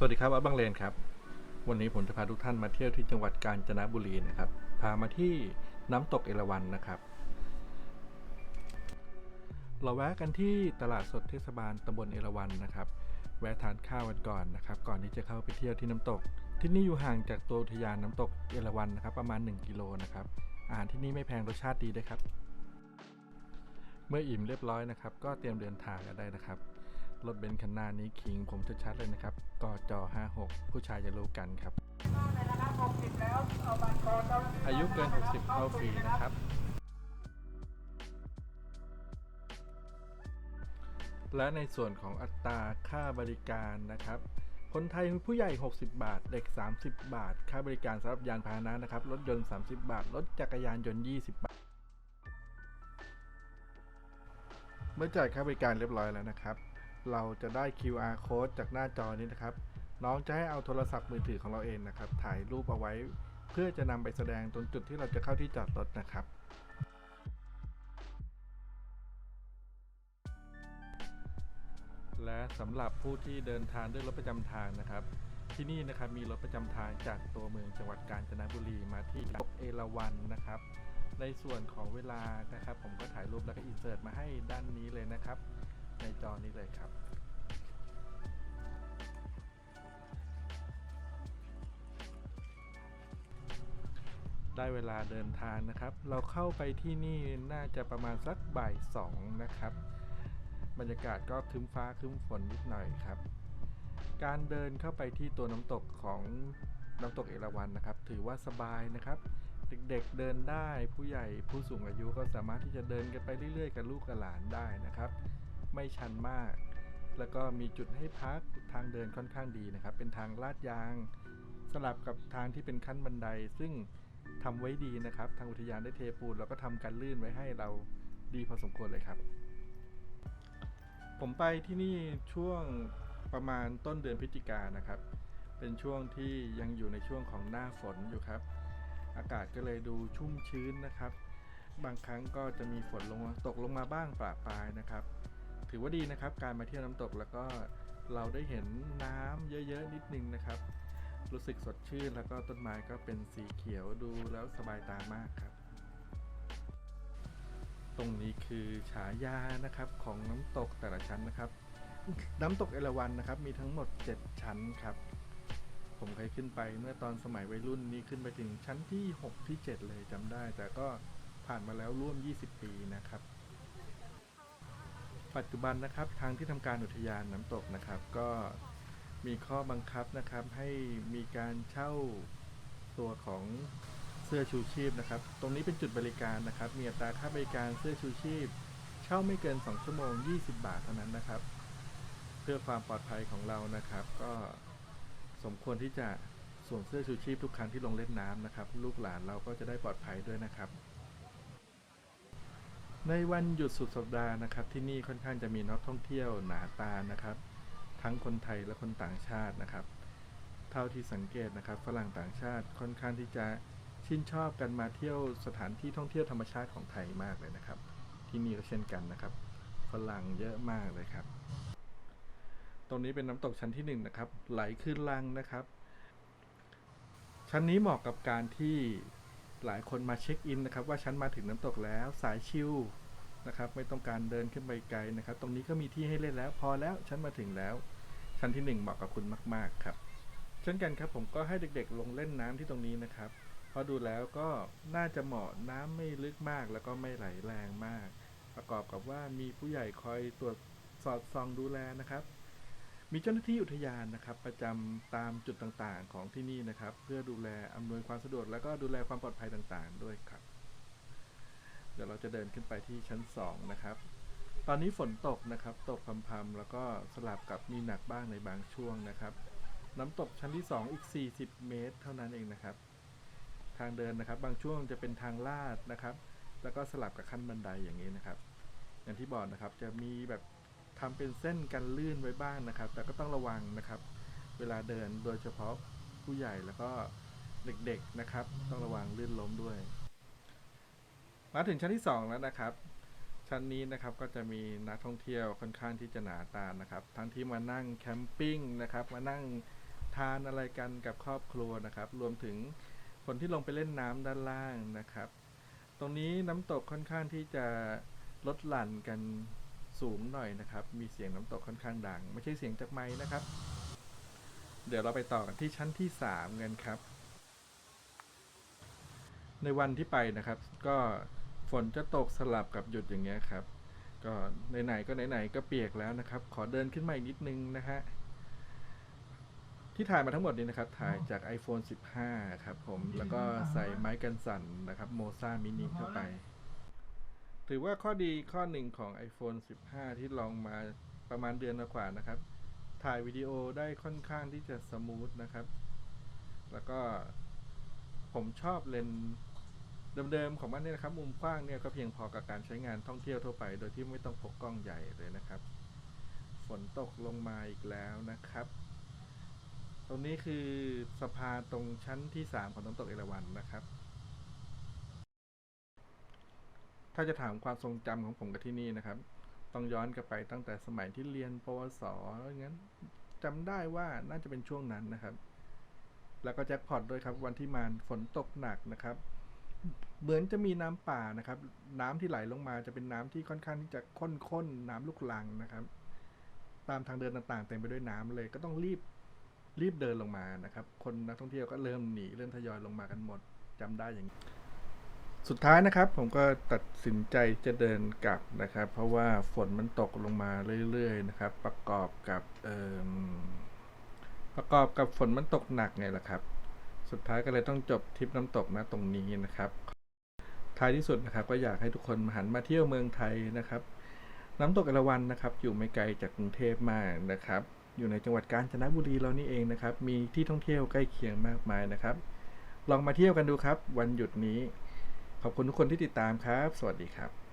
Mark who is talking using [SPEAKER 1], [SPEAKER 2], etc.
[SPEAKER 1] สวัสดีครับอัพบังเลนครับ วันนี้ผมจะพาทุกท่านมาเที่ยวที่จังหวัดกาญจนบุรีนะครับ พามาที่น้ำตกเอราวัณนะครับ เราแวะกันที่ตลาดสดเทศบาลตำบลเอราวัณนะครับ แวะทานข้าวกันก่อนนะครับ ก่อนที่จะเข้าไปเที่ยวที่น้ำตก ที่นี่อยู่ห่างจากตัวอุทยานน้ำตกเอราวัณนะครับ ประมาณ 1 กิโลนะครับ อาหารที่นี่ไม่แพงรสชาติดีด้วยครับ เมื่ออิ่มเรียบร้อยนะครับ ก็เตรียมเดินทางกันได้นะครับ รถเบนซ์คันหน้านี้ขิงผมชัดๆเลยนะครับกจ56 ผู้ชายจะรู้กันครับ อายุเกิน 60 เข้าฟรีนะครับ และในส่วนของอัตราค่าบริการนะครับ คนไทยผู้ใหญ่ 60 บาท เด็ก 30 บาท ค่าบริการสำหรับยานพาหนะนะครับ รถยนต์ 30 บาท รถจักรยานยนต์ 20 บาทเมื่อจ่ายค่าบริการเรียบร้อยแล้วนะครับ เราจะได้ QR code จากหน้าจอนี้นะครับ น้องจะให้เอาโทรศัพท์มือถือของเราเองนะครับ ถ่ายรูปเอาไว้ เพื่อจะนำไปแสดงตรงจุดที่เราจะเข้าที่จอดรถนะครับ และสำหรับผู้ที่เดินทางด้วยรถประจำทางนะครับ ที่นี่นะครับมีรถประจำทางจากตัวเมืองจังหวัดกาญจนบุรีมาที่เอราวัณนะครับในส่วนของเวลานะครับ ผมก็ถ่ายรูปแล้วก็อินเสิร์ตมาให้ด้านนี้เลยนะครับ ในจอนี้เลยครับได้เวลาเดินทางนะครับ เราเข้าไปที่นี่น่าจะประมาณสักบ่ายสองนะครับ บรรยากาศก็ครึ้มฟ้าครึ้มฝนนิดหน่อยครับ การเดินเข้าไปที่ตัวน้ำตกของน้ำตกเอราวัณนะครับ ถือว่าสบายนะครับ เด็กๆเดินได้ผู้ใหญ่ผู้สูงอายุก็สามารถที่จะเดินกันไปเรื่อยๆ กับลูกกับหลานได้นะครับ ไม่ชันมาก แล้วก็มีจุดให้พักทางเดินค่อนข้างดีนะครับ เป็นทางลาดยาง สลับกับทางที่เป็นขั้นบันได ซึ่งทำไว้ดีนะครับ ทางอุทยานได้เทปูนแล้วก็ทำกันลื่นไว้ให้เราดีพอสมควรเลยครับ ผมไปที่นี่ช่วงประมาณต้นเดือนพฤศจิกานะครับ เป็นช่วงที่ยังอยู่ในช่วงของหน้าฝนอยู่ครับ อากาศก็เลยดูชุ่มชื้นนะครับ บางครั้งก็จะมีฝนลงมาตกลงมาบ้างปะปลายนะครับ ถือว่าดีนะครับ การมาเที่ยวน้ำตกแล้วก็เราได้เห็นน้ำเยอะๆนิดนึงนะครับ รู้สึกสดชื่นแล้วก็ต้นไม้ก็เป็นสีเขียวดูแล้วสบายตามากครับ ตรงนี้คือฉายานะครับของน้ำตกแต่ละชั้นนะครับ น้ำตกเอราวัณนะครับ มีทั้งหมด 7 ชั้นครับ ผมเคยขึ้นไปเมื่อตอนสมัยวัยรุ่นนี้ขึ้นไปถึงชั้นที่ 6 ที่ 7 เลยจำได้ แต่ก็ผ่านมาแล้วร่วม 20 ปีนะครับ ปัจจุบันนะครับ ทางที่ทำการอุทยานน้ำตกนะครับ ก็มีข้อบังคับนะครับ ให้มีการเช่าตัวของเสื้อชูชีพนะครับ ตรงนี้เป็นจุดบริการนะครับ มีอัตราค่าบริการเสื้อชูชีพ เช่าไม่เกิน 2 ชั่วโมง 20 บาทเท่านั้นนะครับ เพื่อความปลอดภัยของเรานะครับ ก็สมควรที่จะสวมเสื้อชูชีพทุกครั้งที่ลงเล่นน้ำนะครับ ลูกหลานเราก็จะได้ปลอดภัยด้วยนะครับ ในวันหยุดสุดสัปดาห์นะครับ ที่นี่ค่อนข้างจะมีนักท่องเที่ยวหนาตานะครับ ทั้งคนไทยและคนต่างชาตินะครับ เท่าที่สังเกตนะครับ ฝรั่งต่างชาติค่อนข้างที่จะชื่นชอบกันมาเที่ยวสถานที่ท่องเที่ยวธรรมชาติของไทยมากเลยนะครับ ที่นี่ก็เช่นกันนะครับ ฝรั่งเยอะมากเลยครับ ตรงนี้เป็นน้ำตกชั้นที่หนึ่งนะครับ ไหลขึ้นลังนะครับ ชั้นนี้เหมาะกับการที่ หลายคนมาเช็คอินนะครับว่าฉันมาถึงน้ำตกแล้วสายชิลนะครับไม่ต้องการเดินขึ้นไปไกลนะครับ ตรงนี้ก็มีที่ให้เล่นแล้ว พอแล้วฉันมาถึงแล้ว ชั้นที่หนึ่งเหมาะกับคุณมาก ๆ ครับ เช่นกันครับผมก็ให้เด็กๆ ลงเล่นน้ำที่ตรงนี้นะครับพราะดูแล้วก็น่าจะเหมาะน้ำไม่ลึกมาก แล้วก็ไม่ไหลแรงมาก ประกอบกับว่ามีผู้ใหญ่คอยตรวจสอดส่องดูแลนะครับ มีเจ้าหน้าที่อุทยานนะครับ ประจำตามจุดต่างๆ ของที่นี่นะครับ เพื่อดูแลอำนวยความสะดวกแล้วก็ดูแลความปลอดภัยต่างๆ ด้วยครับ เดี๋ยวเราจะเดินขึ้นไปที่ชั้น 2 นะครับ ตอนนี้ฝนตกนะครับ ตกพรำๆแล้วก็สลับกับมีหนักบ้างในบางช่วงนะครับ น้ำตกชั้นที่ 2 อีก 40 เมตร เท่านั้นเองนะครับ ทางเดินนะครับ บางช่วงจะเป็นทางลาดนะครับ แล้วก็สลับกับขั้นบันไดอย่างนี้นะครับ อย่างที่บอกนะครับจะมีแบบ ทำเป็นเส้นกันลื่นไว้บ้างนะครับ แต่ก็ต้องระวังนะครับ เวลาเดินโดยเฉพาะผู้ใหญ่แล้วก็เด็กๆนะครับ ต้องระวังลื่นล้มด้วย มาถึงชั้นที่ 2 แล้วนะครับ ชั้นนี้นะครับก็จะมีนักท่องเที่ยวค่อนข้างที่จะหนาตานะครับ ทั้งที่มานั่งแคมปิ้งนะครับ มานั่งทานอะไรกันกับครอบครัวนะครับ รวมถึงคนที่ลงไปเล่นน้ำด้านล่างนะครับ ตรงนี้น้ำตกค่อนข้างที่จะลดหลั่นกัน สูงหน่อยนะครับ มีเสียงน้ำตกค่อนข้างดัง ไม่ใช่เสียงจากไม้นะครับ เดี๋ยวเราไปต่อกันที่ชั้นที่สามกันครับ ในวันที่ไปนะครับ ก็ฝนจะตกสลับกับหยุดอย่างเงี้ยครับ ก็ไหนๆก็ไหนๆก็เปียกแล้วนะครับ ขอเดินขึ้นมาอีกนิดนึงนะฮะที่ถ่ายมาทั้งหมดนี้นะครับ ถ่ายจาก iPhone 15 ครับผม แล้วก็ใส่ไม้กันสั่นนะครับโมซามินิเข้าไป ถือว่าข้อดีข้อหนึ่งของ iPhone 15 ที่ลองมาประมาณเดือนกว่าๆนะครับ ถ่ายวิดีโอได้ค่อนข้างที่จะสมูทนะครับ แล้วก็ผมชอบเลนส์เดิมๆของมันเนี่ยนะครับ มุมกว้างเนี่ยก็เพียงพอกับการใช้งานท่องเที่ยวทั่วไป โดยที่ไม่ต้องพกกล้องใหญ่เลยนะครับ ฝนตกลงมาอีกแล้วนะครับ ตรงนี้คือสะพานตรงชั้นที่ 3 ของน้ำตกเอราวัณนะครับ ถ้าจะถามความทรงจำของผมกับที่นี่นะครับ ต้องย้อนกลับไปตั้งแต่สมัยที่เรียนปวสงั้นจำได้ว่าน่าจะเป็นช่วงนั้นนะครับ แล้วก็แจ็คพอตด้วยครับ วันที่มาฝนตกหนักนะครับ เหมือนจะมีน้ำป่านะครับ น้ำที่ไหลลงมาจะเป็นน้ำที่ค่อนข้างที่จะข้นๆน้ำลูกลังนะครับ ตามทางเดินต่างๆเต็มไปด้วยน้ำเลย ก็ต้องรีบรีบเดินลงมานะครับ คนนักท่องเที่ยวก็เริ่มหนีเริ่มทยอยลงมากันหมดจำได้อย่างนี้ สุดท้ายนะครับผมก็ตัดสินใจจะเดินกลับนะครับ เพราะว่าฝนมันตกลงมาเรื่อยๆนะครับ ประกอบกับประกอบกับฝนมันตกหนักไงล่ะครับ สุดท้ายก็เลยต้องจบทริปน้ำตกนะตรงนี้นะครับ ท้ายที่สุดนะครับ ก็อยากให้ทุกคนหันมาเที่ยวเมืองไทยนะครับ น้ำตกเอราวัณนะครับ อยู่ไม่ไกลจากกรุงเทพมากนะครับ อยู่ในจังหวัดกาญจนบุรีเรานี่เองนะครับ มีที่ท่องเที่ยวใกล้เคียงมากมายนะครับ ลองมาเที่ยวกันดูครับ วันหยุดนี้ ขอบคุณทุกคนที่ติดตามครับ สวัสดีครับ